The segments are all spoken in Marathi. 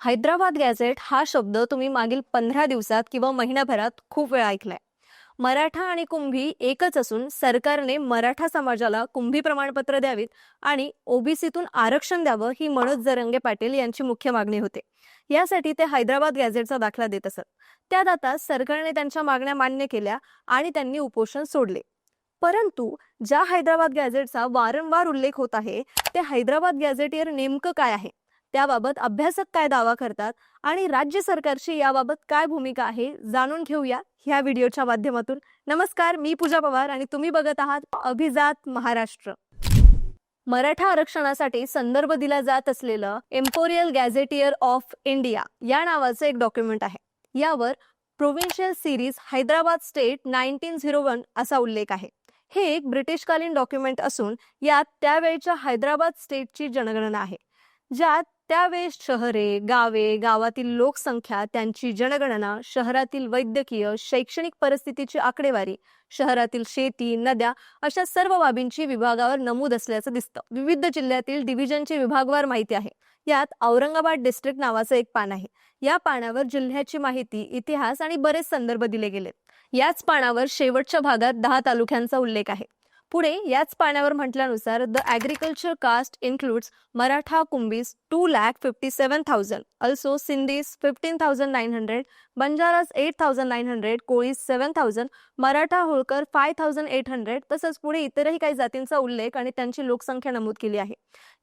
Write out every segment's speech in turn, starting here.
हैदराबाद गॅझेट हा शब्द तुम्ही मागील पंधरा दिवसात किंवा महिन्याभरात खूप वेळा ऐकलाय. मराठा आणि कुंभी एकच असून सरकारने मराठा समाजाला कुंभी प्रमाणपत्र द्यावीत आणि ओबीसीतून आरक्षण द्यावं ही मनोज जरंगे पाटील यांची मुख्य मागणी होते. यासाठी ते हैदराबाद गॅझेटचा दाखला देत असत. त्यात आता सरकारने त्यांच्या मागण्या मान्य केल्या आणि त्यांनी उपोषण सोडले. परंतु ज्या हैदराबाद गॅझेटचा वारंवार उल्लेख होत आहे ते हैदराबाद गॅझेटियर नेमकं काय आहे? त्याबाबत अभ्यासक काय दावा करतात आणि राज्य सरकारची याबाबत काय भूमिका आहे जाणून घेऊया ह्या व्हिडिओच्या माध्यमातून. नमस्कार मी पूजा पवार आणि तुम्ही बघत आहात अभिजात महाराष्ट्र. मराठा आरक्षणासाठी संदर्भ दिला जात असलेलं एम्पोरियल गॅझेटियर ऑफ इंडिया या नावाचं एक डॉक्युमेंट आहे. यावर provincial series Hyderabad state nineteen zero one असा उल्लेख आहे. हे एक ब्रिटिशकालीन डॉक्युमेंट असून यात त्यावेळच्या हैदराबाद स्टेटची जनगणना आहे. ज्यात त्यावेळेस शहरे गावे गावातील लोकसंख्या त्यांची जनगणना शहरातील वैद्यकीय शैक्षणिक परिस्थितीची आकडेवारी शहरातील शेती नद्या अशा सर्व बाबींची विभागावर नमूद असल्याचं दिसतं. विविध जिल्ह्यातील डिव्हिजनची विभागवार माहिती आहे. यात औरंगाबाद डिस्ट्रिक्ट नावाचं एक पान आहे. या पानावर जिल्ह्याची माहिती इतिहास आणि बरेच संदर्भ दिले गेलेत. याच पानावर शेवटच्या भागात दहा तालुक्यांचा उल्लेख आहे. पुढे याच पाण्यावर म्हटल्यानुसार the agriculture caste includes Maratha Kunbis two lakh fifty seven thousand also Sindhis fifteen thousand nine hundred Banjaras eight thousand nine hundred Kolis seven thousand Maratha Holkar five thousand eight hundred तसंच पुढे इतरही काही जातींचा उल्लेख आणि त्यांची लोकसंख्या नमूद केली आहे.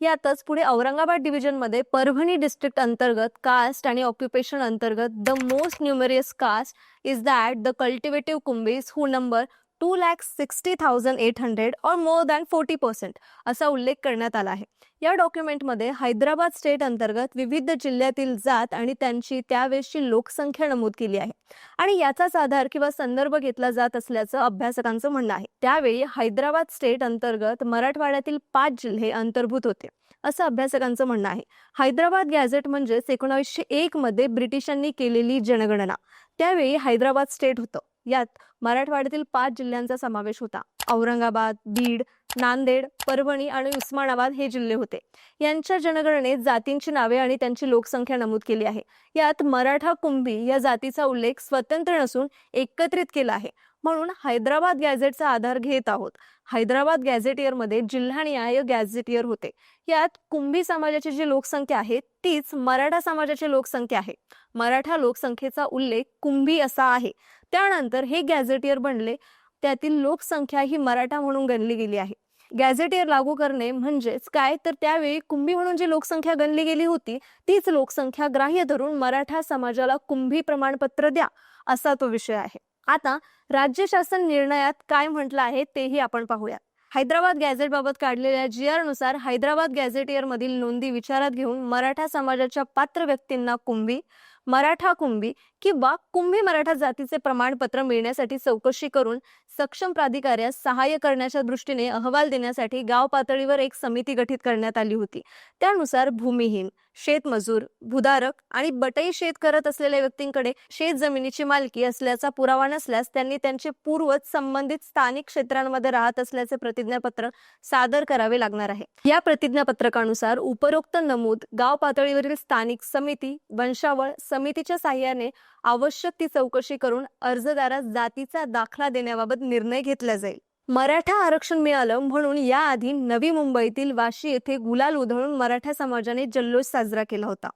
यातच पुढे औरंगाबाद डिव्हिजनमध्ये परभणी डिस्ट्रिक्ट अंतर्गत कास्ट आणि ऑक्युपेशन अंतर्गत the most numerous caste is that the cultivative Kunbis who number two lakh sixty thousand eight hundred or more than forty percent असा उल्लेख करण्यात आला आहे. या डॉक्युमेंटमध्ये हैदराबाद स्टेट अंतर्गत विविध जिल्ह्यातील जात आणि त्यांची त्यावेळेसची लोकसंख्या नमूद केली आहे. आणि याचाच आधार किंवा संदर्भ घेतला जात असल्याचं अभ्यासकांचं म्हणणं आहे. त्यावेळी हैदराबाद स्टेट अंतर्गत मराठवाड्यातील पाच जिल्हे अंतर्भूत होते असं अभ्यासकांचं म्हणणं आहे. हैदराबाद गॅझेट म्हणजेच एकोणावीसशे एक मध्ये ब्रिटिशांनी केलेली जनगणना. त्यावेळी हैदराबाद स्टेट होतं. यात मराठवाड्यातील पाच जिल्ह्यांचा समावेश होता. औरंगाबाद बीड नांदेड परभणी आणि उस्मानाबाद हे जिल्हे होते. यांच्या जनगणनेत जातींची नावे आणि त्यांची लोकसंख्या नमूद केली आहे. यात मराठा कुंभी या जातीचा उल्लेख स्वतंत्र नसून एकत्रित केला आहे. म्हणून हैदराबाद गॅझेटचा आधार घेत आहोत. हैदराबाद गॅझेटियरमध्ये जिल्हानिहाय गॅझेटियर होते. यात कुंभी समाजाची जी लोकसंख्या आहे तीच मराठा समाजाची लोकसंख्या आहे. मराठा लोकसंख्येचा उल्लेख कुंभी असा आहे. त्यानंतर हे गॅझेटियर बनले. त्यातील लोकसंख्या ही मराठा म्हणून गणली गेली आहे. गॅझेटियर लागू करणे म्हणजेच काय? तर त्यावेळी कुंभी म्हणून जी लोकसंख्या गणली गेली होती तीच लोकसंख्या ग्राह्य धरून मराठा समाजाला कुंभी प्रमाणपत्र द्या असा तो विषय आहे. आता राज्य शासन निर्णयात काय म्हटलं आहे तेही आपण पाहूया. हैदराबाद गॅझेट बाबत काढलेल्या जी आरनुसार हैदराबाद गॅझेटियर मधील नोंदी विचारात घेऊन मराठा समाजाच्या पात्र व्यक्तींना कुंभी मराठा कुंभी किंवा कुंभी मराठा जातीचे प्रमाणपत्र मिळण्यासाठी चौकशी करून सक्षम प्राधिकाऱ्यास सहाय्य करण्याच्या दृष्टीने अहवाल देण्यासाठी गाव पातळीवर एक समिती गठीत करण्यात आली होती. त्यानुसार भूमिहीन शेतमजूर भूधारक आणि बटई शेत करत असलेल्या व्यक्तींकडे शेत जमिनीची मालकी असल्याचा पुरावा नसल्यास त्यांनी त्यांचे पूर्वज संबंधित स्थानिक क्षेत्रांमध्ये राहत असल्याचे प्रतिज्ञापत्र सादर करावे लागणार आहे. या प्रतिज्ञापत्रकानुसार उपरोक्त नमूद गाव पातळीवरील स्थानिक समिती वंशावळ समितीच्या साह्याने आवश्यक ती चौकशी करून अर्जदारास जातीचा दाखला देण्याबाबत निर्णय घेतला जाईल. मराठा आरक्षण मिळालं म्हणून याआधी नवी मुंबईतील वाशी येथे गुलाल उधळून मराठा समाजाने जल्लोष साजरा केला होता.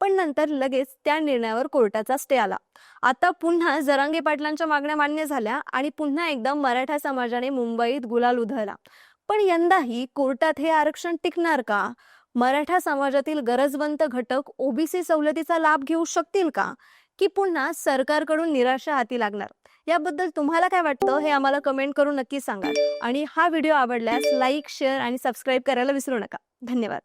पण नंतर लगेच त्या निर्णयावर कोर्टाचा स्टे आला. आता पुन्हा जरांगे पाटलांच्या मागण्या मान्य झाल्या आणि पुन्हा एकदा मराठा समाजाने मुंबईत गुलाल उधळला. पण यंदाही कोर्टात हे आरक्षण टिकणार का? मराठा समाजातील गरजवंत घटक ओबीसी सवलतीचा लाभ घेऊ शकतील का? की पुन्हा सरकारकडून निराशा हाती लागणार? याबद्दल तुम्हाला काय वाटतं? हे आम्हाला कमेंट करून नक्की सांगा. आणि हा व्हिडिओ आवडल्यास लाईक शेअर आणि सबस्क्राईब करायला विसरू नका. धन्यवाद.